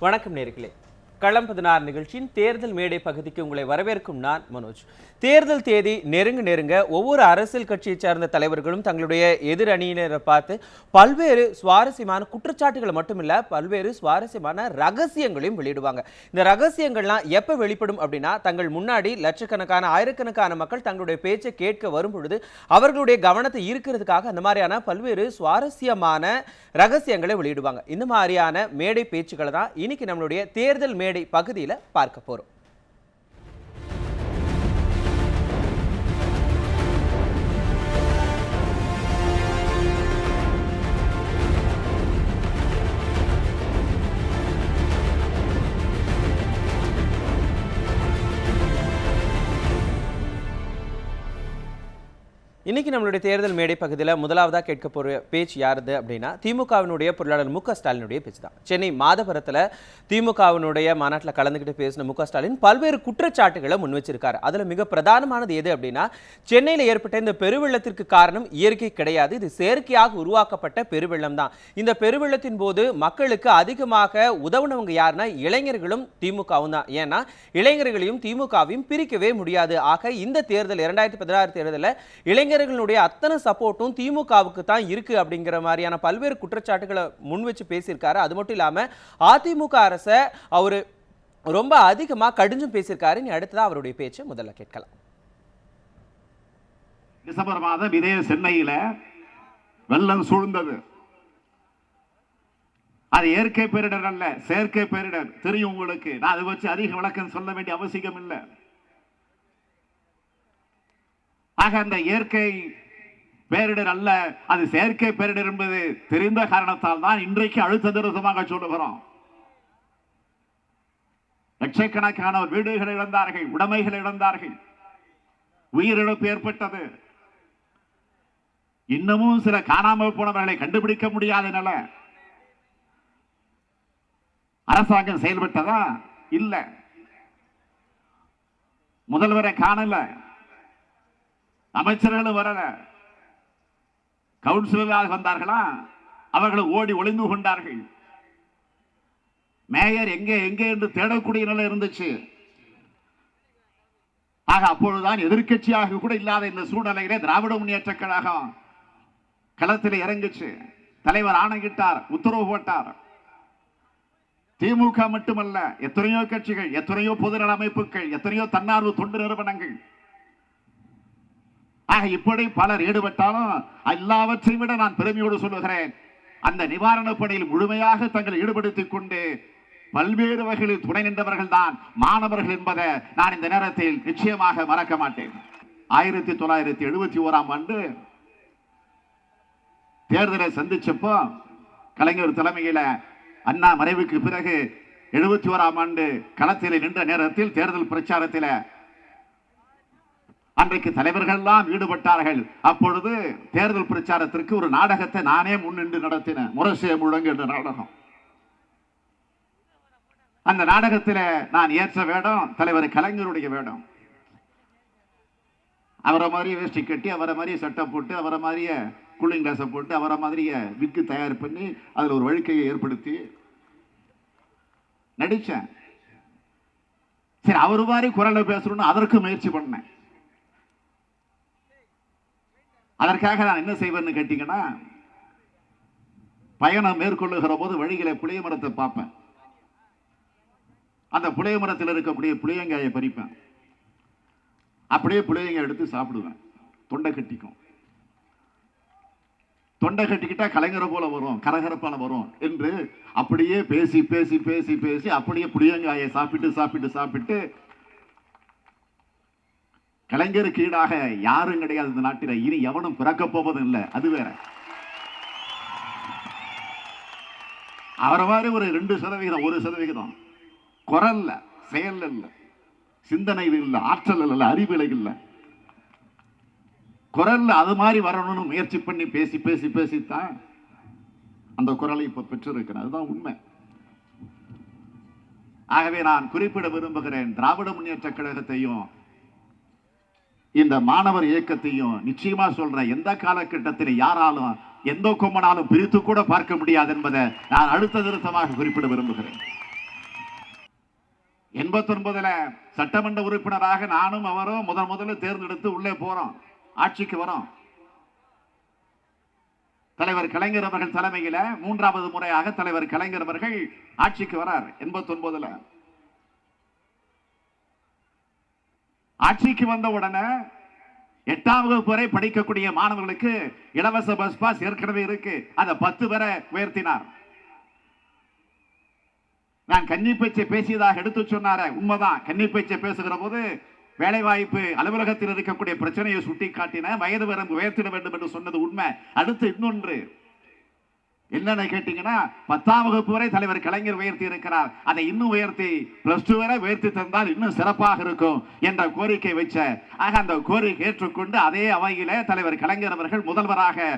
வணக்கம் நேர்களே. களம் பதினாறு நிகழ்ச்சியின் தேர்தல் மேடை பகுதிக்கு உங்களை வரவேற்கும் நான் மனோஜ். தேர்தல் தேதி நெருங்க நெருங்க ஒவ்வொரு அரசியல் கட்சியைச் சார்ந்த தலைவர்களும் தங்களுடைய எதிர் அணியினரை பார்த்து பல்வேறு சுவாரஸ்யமான குற்றச்சாட்டுகளை மட்டுமில்ல பல்வேறு சுவாரஸ்யமான ரகசியங்களையும் வெளியிடுவாங்க. இந்த ரகசியங்கள்லாம் எப்போ வெளிப்படும் அப்படின்னா தங்கள் முன்னாடி லட்சக்கணக்கான ஆயிரக்கணக்கான மக்கள் தங்களுடைய பேச்சை கேட்க வரும் பொழுது அவர்களுடைய கவனத்தை ஈர்க்கிறதுக்காக அந்த மாதிரியான பல்வேறு சுவாரஸ்யமான ரகசியங்களை வெளியிடுவாங்க. இந்த மாதிரியான மேடை பேச்சுக்களை தான் இன்னைக்கு நம்மளுடைய தேர்தல் மேடை பகுதியில் பார்க்க போறோம். இன்னைக்கு நம்மளுடைய தேர்தல் மேடை பகுதியில் முதலாவதாக கேட்க போகிற பேச்சு யாருது அப்படின்னா திமுகவினுடைய பொருளாளர் மு ஸ்டாலினுடைய பேச்சு தான். சென்னை மாதபுரத்தில் திமுகவினுடைய மாநாட்டில் கலந்துக்கிட்டு பேசின மு ஸ்டாலின் பல்வேறு குற்றச்சாட்டுகளை முன் வச்சிருக்காரு. அதில் மிக பிரதானமானது எது அப்படின்னா சென்னையில் ஏற்பட்ட இந்த பெருவெள்ளத்திற்கு காரணம் இயற்கை கிடையாது. இது செயற்கையாக உருவாக்கப்பட்ட பெருவெள்ளம் தான். இந்த பெருவெள்ளத்தின் போது மக்களுக்கு அதிகமாக உதவுனவங்க யாருன்னா இளைஞர்களும் திமுகவும் தான். ஏன்னா இளைஞர்களையும் திமுகவையும் பிரிக்கவே முடியாது. ஆக இந்த தேர்தல் இரண்டாயிரத்தி பதினாறு தேர்தலில் இளைஞர்கள் தொண்டர்களுடைய அத்தனை சப்போர்ட்டும் திமுகவுக்கு தான் இருக்கு அப்படிங்கிற மாதிரியான பல்வேறு குற்றச்சாட்டுகளை முன் வச்சு பேசியிருக்காரு. அது மட்டும் இல்லாம அதிமுக அரசை அவரு ரொம்ப அதிகமா கடிஞ்சும் பேசியிருக்காரு. நீ அடுத்ததா அவருடைய பேச்சை முதல்ல கேட்கலாம். டிசம்பர் மாதம் இதே சென்னையில் வெள்ளம் சூழ்ந்தது. அது இயற்கை பேரிடர் அல்ல செயற்கை பேரிடர். தெரியும் உங்களுக்கு. நான் அதை வச்சு அதிக விளக்கம் சொல்ல வேண்டிய அவசியம் இல்லை ஆக அந்த இயற்கை பேரிடர் அல்ல அது செயற்கை பேரிடர் என்பது தெரிந்த காரணத்தால் தான் இன்றைக்கு அழுத்த திருசமாக சொல்லுகிறோம். லட்சக்கணக்கானோர் வீடுகளை இழந்தார்கள் உடைமைகளை இழந்தார்கள். உயிரிழப்பு ஏற்பட்டது. இன்னமும் சில காணாமல் போனவர்களை கண்டுபிடிக்க முடியாத நில. அரசாங்கம் செயல்பட்டதா? இல்ல. முதல்வரை காணல. அமைச்சர்களும் வரல. கவுன்சிலராக வந்தார்களா? அவர்கள் ஓடி ஒளிந்து கொண்டார்கள். மேயர் எங்கே எங்கே என்று தேடக்கூடிய நிலை இருந்துச்சு. ஆக அப்பொழுதுதான் எதிர்க்கட்சியாக கூட இல்லாத இந்த சூழ்நிலையிலே திராவிட முன்னேற்ற கழகம் களத்தில் இறங்குச்சு. தலைவர் ஆணையிட்டார் உத்தரவு போட்டார். திமுக மட்டுமல்ல எத்தனையோ கட்சிகள் எத்தனையோ பொதுநல அமைப்புகள் எத்தனையோ தன்னார்வ தொண்டு நிறுவனங்கள் ஆக இப்படி பலர் ஈடுபட்டாலும் எல்லாவற்றை விட நான் பெருமையோடு சொல்லுகிறேன். அந்த நிவாரணப் பணியில் முழுமையாக தங்களை ஈடுபடுத்திக் கொண்டு பல்வேறு வகைகளில் துணை நின்றவர்கள் தான் மாணவர்கள் என்பதை நான் இந்த நேரத்தில் நிச்சயமாக மறக்க மாட்டேன். ஆயிரத்தி தொள்ளாயிரத்தி எழுபத்தி ஓராம் ஆண்டு தேர்தலை சந்திச்சப்போ கலைஞர் தலைமையில அண்ணா மறைவுக்கு பிறகு எழுபத்தி ஓராம் ஆண்டு களத்தில் நின்ற நேரத்தில் தேர்தல் பிரச்சாரத்தில் அன்றைக்கு தலைவர்கள் எல்லாம் ஈடுபட்டார்கள். அப்பொழுது தேர்தல் பிரச்சாரத்திற்கு ஒரு நாடகத்தை நானே முன்னின்று நடத்தினேன். முரசே முழங்கு என்ற நாடகம். அந்த நாடகத்தில் நான் ஏற்ற வேடம் தலைவர் கலைஞருடைய வேடம். அவரை மாதிரி வேஷ்டி கட்டி அவரை மாதிரியே சட்டை போட்டு அவரை மாதிரியே கூலிங் கிளாஸை போட்டு அவரை மாதிரியே விக்கு தயார் பண்ணி அதில் ஒரு வழுக்கையை ஏற்படுத்தி நடிச்சேன் சரி அவர் மாதிரி குரலை பேசணும்னு அதற்கு முயற்சி பண்ணேன். அதற்காக நான் என்ன செய்வேன்னு கேட்டீங்கன்னா பயணம் மேற்கொள்ளுகிற போது வழிகளை புளிய மரத்தை பார்ப்பேன். அந்த புளிய மரத்தில் இருக்கக்கூடிய புளியங்காயை பறிப்பேன். அப்படியே புளியங்காய் எடுத்து சாப்பிடுவேன். தொண்டை கட்டிக்கும். தொண்டை கட்டிக்கிட்டா கலைஞரை போல வரும் கரகரப்பான வரும் என்று அப்படியே பேசி பேசி பேசி பேசி அப்படியே புளியங்காயை சாப்பிட்டு சாப்பிட்டு சாப்பிட்டு கலைஞருக்கு ஈடாக யாரும் கிடையாது இந்த நாட்டில். இனி எவனும் பிறக்க போவதும் இல்லை. அது வேற. அவரை மாதிரி ஒரு ரெண்டு சதவிகிதம் ஒரு சதவிகிதம். குரல்ல செயல் இல்லை சிந்தனை இல்லை ஆற்றல் இல்லை அறிவிலை இல்லை. குரல்ல அது மாதிரி வரணும்னு முயற்சி பண்ணி பேசி பேசி பேசித்தான் அந்த குரலை இப்போ பெற்றிருக்கிறேன் அதுதான் உண்மை. ஆகவே நான் குறிப்பிட விரும்புகிறேன் திராவிட முன்னேற்ற கழகத்தையும் இந்த மாணவர் இயக்கத்தையும் நிச்சயமா சொல்றேன். எந்த காலகட்டத்தில் யாராலும் எந்த கொம்பனாலும் பிரித்து கூட பார்க்க முடியாது என்பதை நான் அடுத்த திருத்தமாக குறிப்பிட விரும்புகிறேன். எண்பத்தொன்பதுல சட்டமன்ற உறுப்பினராக நானும் அவரும் முதல் முதல்ல தேர்ந்தெடுத்து உள்ளே போறோம். ஆட்சிக்கு வரோம். தலைவர் கலைஞர் அவர்கள் தலைமையில மூன்றாவது முறையாக தலைவர் கலைஞர் அவர்கள் ஆட்சிக்கு வரார். எண்பத்தொன்பதுல. ஆட்சிக்கு வந்த உடனே எட்டாம் வகுப்பு வரை படிக்கக்கூடிய மாணவர்களுக்கு இலவச பஸ் பாஸ் ஏற்கனவே இருக்கு. அதை பத்து வரை உயர்த்தினார். நான் கன்னி பேச்சை பேசியதாக எடுத்து சொன்னார உண்மைதான். கன்னி பேச்சை பேசுகிற போது வேலைவாய்ப்பு அலுவலகத்தில் இருக்கக்கூடிய பிரச்சனையை சுட்டி காட்டின வயது வரம்பு உயர்த்திட வேண்டும் என்று சொன்னது உண்மை. அடுத்து இன்னொன்று என்னன்னு கேட்டீங்கன்னா பத்தாம் வகுப்பு வரை தலைவர் கலைஞர் உயர்த்தி இருக்கிறார். அதை இன்னும் உயர்த்தி பிளஸ் டூ வரை உயர்த்தி தந்தால் இன்னும் சிறப்பாக இருக்கும் என்ற கோரிக்கை வச்ச ஆக அந்த கோரிக்கை ஏற்றுக்கொண்டு அதே அவையில தலைவர் கலைஞர் அவர்கள் முதல்வராக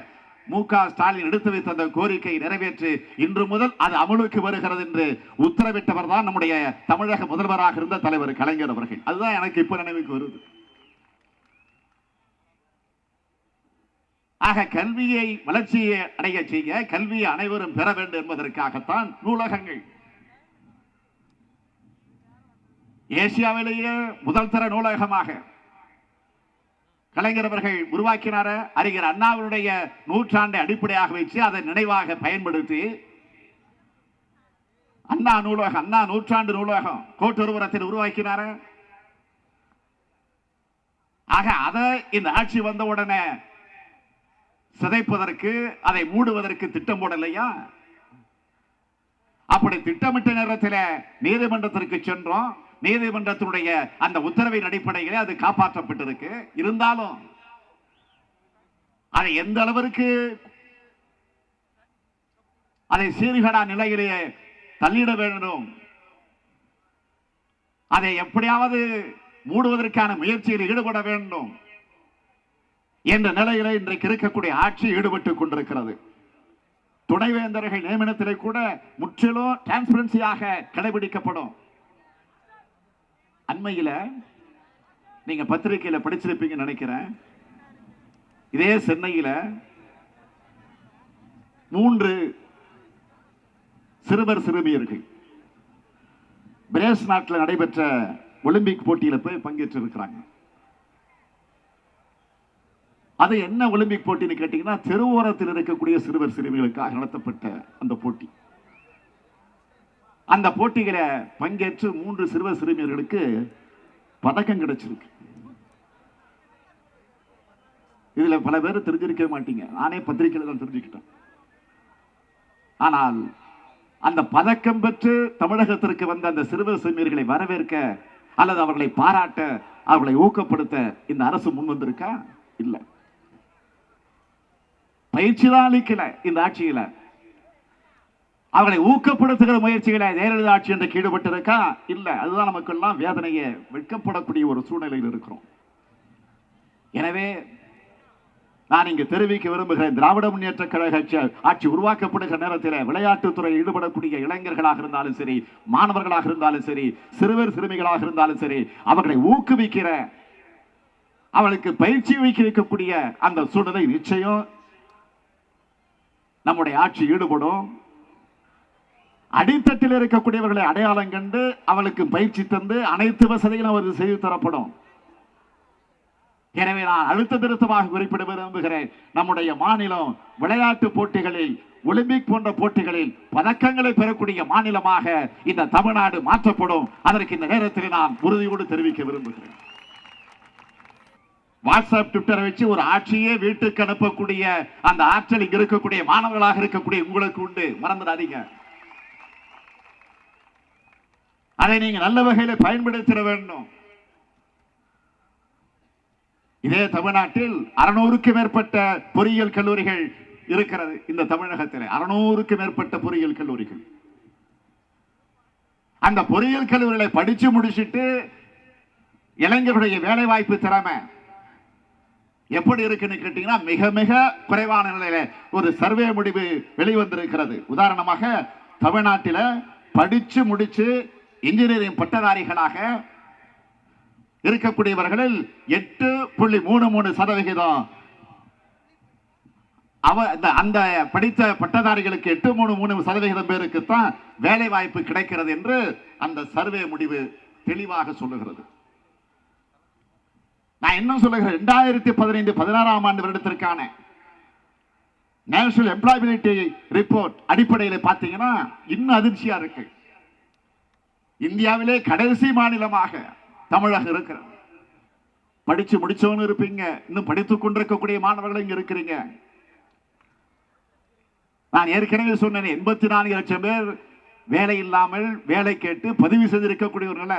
மு க ஸ்டாலின் எடுத்து வைத்த அந்த கோரிக்கை நிறைவேற்றி இன்று முதல் அது அமலுக்கு வருகிறது என்று உத்தரவிட்டவர் தான் நம்முடைய தமிழக முதல்வராக இருந்த தலைவர் கலைஞர் அவர்கள். அதுதான் எனக்கு இப்ப நினைவுக்கு வருது. ஆக கல்வியை வளர்ச்சியை அடைய செய்ய கல்வியை அனைவரும் பெற வேண்டும் என்பதற்காகத்தான் நூலகங்கள். ஏசியாவிலேயே முதல் தர நூலகமாக கலைஞர் அவர்கள் உருவாக்கினார அறிஞர் அண்ணாவுடைய நூற்றாண்டை அடிப்படையாக வச்சு அதை நினைவாக பயன்படுத்தி அண்ணா நூலகம் அண்ணா நூற்றாண்டு நூலகம் கோட்டொருவரத்தில் உருவாக்கினார. ஆக அதை இந்த ஆட்சி வந்த உடனே சிதைப்பதற்கு அதை மூடுவதற்கு திட்டம் போடலையா? அப்படி திட்டமிட்ட நேரத்தில் நீதிமன்றத்திற்கு சென்றோம். நீதிமன்றத்தினுடைய அந்த உத்தரவின் அடிப்படையிலே அது காப்பாற்றப்பட்டிருக்கு இருந்தாலும் அதை எந்த அளவிற்கு அதை சீர்கடா நிலையிலேயே தள்ளிட வேண்டும்? அதை எப்படியாவது மூடுவதற்கான முயற்சியில் ஈடுபட வேண்டும்? என்ற நிலையில இன்றைக்கு இருக்கக்கூடிய ஆட்சி ஈடுபட்டுக் கொண்டிருக்கிறது. துணைவேந்தர்கள் நியமனத்திலே கூட முற்றிலும் டிரான்ஸ்பரன்சியாக கடைபிடிக்கப்படும். அண்மையில் நீங்க பத்திரிகையில் படிச்சிருப்பீங்கன்னு நினைக்கிறேன். இதே சென்னையில் மூன்று சிறுவர் சிறுமியர்கள். பிரேஸ் நாட்டில் நடைபெற்ற ஒலிம்பிக் போட்டியில் போய் பங்கேற்று இருக்கிறாங்க அது என்ன ஒலிம்பிக் போட்டின்னு கேட்டிங்கன்னா தெருவோரத்தில் இருக்கக்கூடிய சிறுவர் சிறுமிகளுக்காக நடத்தப்பட்ட அந்த போட்டி. அந்த போட்டிகளை பங்கேற்று மூன்று சிறுவர் சிறுமியர்களுக்கு பதக்கம் கிடைச்சிருக்கு. இதுல பல பேர் தெரிஞ்சிருக்க மாட்டீங்க. நானே பத்திரிகையில் தான் தெரிஞ்சுக்கிட்டேன். ஆனால் அந்த பதக்கம் பெற்று தமிழகத்திற்கு வந்த அந்த சிறுவர் சிறுமியர்களை வரவேற்க அல்லது அவர்களை பாராட்ட அவர்களை ஊக்கப்படுத்த இந்த அரசு முன் வந்திருக்கா இல்லை. பயிற்சி தான் அளிக்கல இந்த ஆட்சியில அவர்களை ஊக்கப்படுத்துகிற முயற்சிகளை ஜெயலலிதா ஆட்சி என்று ஈடுபட்டிருக்கா இல்ல அதுதான் நமக்கெல்லாம் வேதனையை வெட்கப்படக்கூடிய ஒரு சூழ்நிலையில் இருக்கிறோம். எனவே நான் இங்கு தெரிவிக்க விரும்புகிறேன் திராவிட முன்னேற்ற கழக ஆட்சி- உருவாக்கப்படுகிற நேரத்தில் விளையாட்டுத்துறையில் ஈடுபடக்கூடிய இளைஞர்களாக இருந்தாலும் சரி மாணவர்களாக இருந்தாலும் சரி சிறுவர் சிறுமிகளாக இருந்தாலும் சரி அவர்களை ஊக்குவிக்கிற அவளுக்கு பயிற்சி வைக்க வைக்கக்கூடிய அந்த சூழ்நிலை நிச்சயம் நம்முடைய ஆட்சி ஈடுபடும். அடித்தட்டில் இருக்கக்கூடியவர்களை அடையாளம் கண்டு அவளுக்கு பயிற்சி தந்து அனைத்து வசதிகளும் அவருக்கு செய்து தரப்படும். எனவே நான் அழுத்த திருத்தமாக குறிப்பிட விரும்புகிறேன். நம்முடைய மாநிலம் விளையாட்டு போட்டிகளில் ஒலிம்பிக் போன்ற போட்டிகளில் பதக்கங்களை பெறக்கூடிய மாநிலமாக இந்த தமிழ்நாடு மாற்றப்படும். அதற்கு இந்த நேரத்தில் நான் உறுதியோடு தெரிவிக்க விரும்புகிறேன். வாட்ஸ்அப் ட்விட்டரை வச்சு ஒரு ஆட்சியே வீட்டுக்கு அனுப்பக்கூடிய அந்த ஆற்றல் இங்க இருக்கக்கூடிய மாணவர்களாக இருக்கக்கூடிய உங்களுக்கு உண்டு. மறந்துடாதீங்க. அதை நீங்க நல்ல வகையில பயன்படுத்திட வேண்டும். இதே தமிழ்நாட்டில் அறுநூறுக்கு மேற்பட்ட பொறியியல் கல்லூரிகள் இருக்கிறது இந்த தமிழகத்தில். அறுநூறுக்கு மேற்பட்ட பொறியியல் கல்லூரிகள். அந்த பொறியியல் கல்லூரிகளை படிச்சு முடிச்சிட்டு இளைஞர்களுடைய வேலை வாய்ப்பு திறமை எப்படி இருக்குன்னு கேட்டீங்கன்னா மிக மிக குறைவான நிலையில ஒரு சர்வே முடிவு வெளிவந்திருக்கிறது. உதாரணமாக தமிழ்நாட்டில் படிச்சு முடிச்சு இன்ஜினியரிங் பட்டதாரிகளாக இருக்கக்கூடியவர்களில் எட்டு புள்ளி மூணு மூணு சதவிகிதம். அவ அந்த அந்த படித்த பட்டதாரிகளுக்கு எட்டு மூணு மூணு சதவிகிதம் பேருக்கு தான் வேலை வாய்ப்பு கிடைக்கிறது என்று அந்த சர்வே முடிவு தெளிவாக சொல்லுகிறது. நான் என்ன சொல்லுகிறேன்? ரெண்டாயிரத்தி பதினைந்து பதினாறாம் ஆண்டு வருடத்திற்கான நேஷனல் எம்ப்ளாயபிலிட்டி ரிப்போர்ட் அடிப்படையில் பார்த்தீங்கன்னா இன்னும் அதிர்ச்சியா இருக்கு. இந்தியாவிலே கடைசி மாநிலமாக தமிழகம் இருக்கிறது. படிச்சு முடிச்சவனு இருப்பீங்க. இன்னும் படித்துக் கொண்டிருக்கக்கூடிய மாணவர்கள் இங்க இருக்கிறீங்க. நான் ஏற்கனவே சொன்னேன் எண்பத்தி நான்கு லட்சம் பேர் வேலை இல்லாமல் வேலை கேட்டு பதிவு செய்திருக்கக்கூடிய ஒரு நிலை.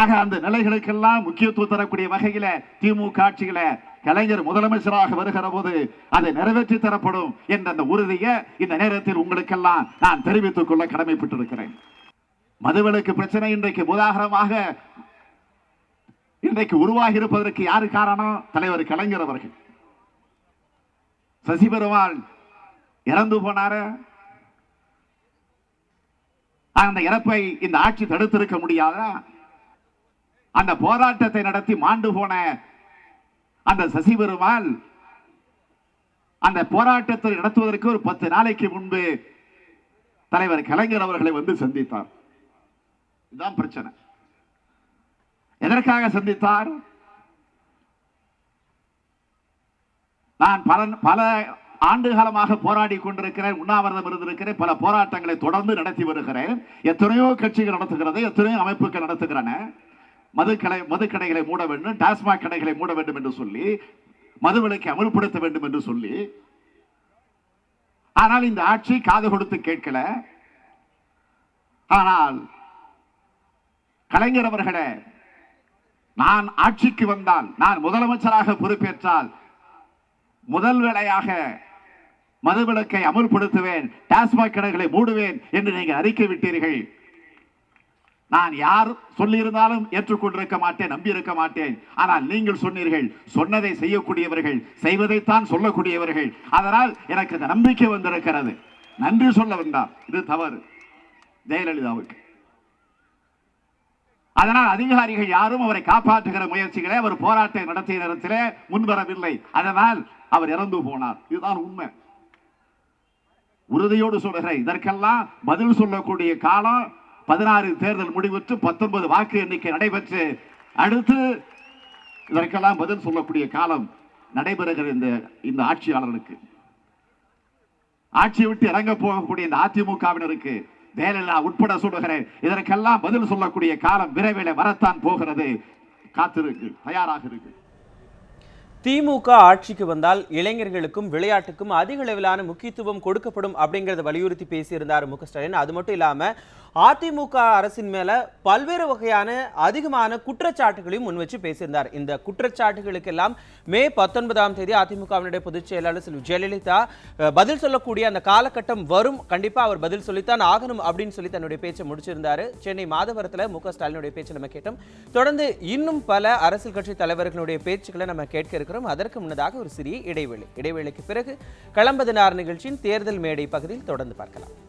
ஆக அந்த நிலைகளுக்கெல்லாம் முக்கியத்துவம் தரக்கூடிய வகையில திமுக ஆட்சியில கலைஞர் முதலமைச்சராக வருகிற போது அதை நிறைவேற்றி தரப்படும் என்ற அந்த உறுதியை இந்த நேரத்தில் உங்களுக்கெல்லாம் நான் தெரிவித்துக் கொள்ள கடமைப்பட்டிருக்கிறேன். மதுவிலக்கு பிரச்சனை இன்றைக்கு உதாகரமாக இன்றைக்கு உருவாகி இருப்பதற்கு யாரு காரணம்? தலைவர் கலைஞர் அவர்கள். சசி பெருமாள் இறந்து போனாரு? அந்த இறப்பை இந்த ஆட்சி தடுத்திருக்க முடியாதா? அந்த போராட்டத்தை நடத்தி மாண்டு போன அந்த சசி பெருமாள் அந்த போராட்டத்தை நடத்துவதற்கு ஒரு பத்து நாளைக்கு முன்பு தலைவர் கலைஞர் அவர்களை வந்து சந்தித்தார். இதுதான் பிரச்சனை. எதற்காக சந்தித்தார்? நான் பல பல ஆண்டு காலமாக போராடி கொண்டிருக்கிறேன் உண்ணாவிரதம் இருந்திருக்கிறேன் பல போராட்டங்களை தொடர்ந்து நடத்தி வருகிறேன். எத்தனையோ கட்சிகள் நடத்துகிறது எத்தனையோ அமைப்புகள் நடத்துகிறன. மதுக்கடை மதுக்கடைகளை மூட வேண்டும் டாஸ்மாக் கடைகளை மூட வேண்டும் என்று சொல்லி மதுவிலக்கை அமல்படுத்த வேண்டும் என்று சொல்லி ஆனால் இந்த ஆட்சி காது கொடுத்து கேட்கல. ஆனால் கலைஞர் அவர்களே நான் ஆட்சிக்கு வந்தால் நான் முதலமைச்சராக பொறுப்பேற்றால் முதல் வேளையாக மதுவிலக்கை அமல்படுத்துவேன் டாஸ்மாக் கடைகளை மூடுவேன் என்று நீங்கள் அறிக்கை விட்டீர்கள். நான் யார் சொல்லியிருந்தாலும் ஏற்றுக்கொண்டிருக்க மாட்டேன் நம்பி இருக்க மாட்டேன். ஆனால் நீங்கள் சொன்னீர்கள் சொன்னதை செய்யக்கூடியவர்கள் செய்வதைத்தான் சொல்லக்கூடியவர்கள். அதனால் எனக்கு அந்த நம்பிக்கை வந்திருக்கிறது. நன்றி சொல்ல வந்தார் இது தவறு. ஜெயலலிதாவுக்கு. அதனால் அதிகாரிகள் யாரும் அவரை காப்பாற்றுகிற முயற்சிகளை அவர் போராட்டம் நடத்திய நேரத்திலே முன்வரவில்லை. அதனால் அவர் இறந்து போனார். இதுதான் உண்மை. உறுதியோடு சொல்கிறேன் இதற்கெல்லாம் பதில் சொல்லக்கூடிய காலம் பதினாறு தேர்தல் முடிவுற்று பத்தொன்பது வாக்கு எண்ணிக்கை நடைபெற்று அடுத்து இதற்கெல்லாம் பதில் சொல்லக்கூடிய காலம் நடைபெறுகிற இந்த இந்த ஆட்சியாளர்களுக்கு. ஆட்சியை விட்டு இறங்க போகக்கூடிய இந்த அதிமுகவினருக்கு வேலையில்லா உட்பட சொல்லுகிறேன். இதற்கெல்லாம் பதில் சொல்லக்கூடிய காலம் விரைவில் வரத்தான் போகிறது. காத்திருக்கு தயாராக இருக்கு. திமுக ஆட்சிக்கு வந்தால் இளைஞர்களுக்கும் விளையாட்டுக்கும் அதிக அளவிலான முக்கியத்துவம் கொடுக்கப்படும் அப்படிங்கறத வலியுறுத்தி பேசியிருந்தார் மு க ஸ்டாலின். அது மட்டும் இல்லாம அதிமுக அரசின் மேல பல்வேறு வகையான அதிகமான குற்றச்சாட்டுகளையும் முன் வச்சு பேசியிருந்தார். இந்த குற்றச்சாட்டுகளுக்கெல்லாம் மே பத்தொன்பதாம் தேதி அதிமுகவினுடைய பொதுச் செயலாளர் செல்வி ஜெயலலிதா பதில் சொல்லக்கூடிய அந்த காலகட்டம் வரும். கண்டிப்பா அவர் பதில் சொல்லித்தான் ஆகணும் அப்படின்னு சொல்லி தன்னுடைய பேச்சை முடிச்சிருந்தாரு. சென்னை மாதவரத்துல மு க. ஸ்டாலினுடைய பேச்சை நம்ம கேட்டோம். தொடர்ந்து இன்னும் பல அரசியல் கட்சி தலைவர்களுடைய பேச்சுக்களை நம்ம கேட்க இருக்கிறோம். அதற்கு முன்னதாக ஒரு சிறிய இடைவேளை. இடைவேளைக்கு பிறகு களம்பதினார் நிகழ்ச்சியின் தேர்தல் மேடை பகுதியில் தொடர்ந்து பார்க்கலாம்.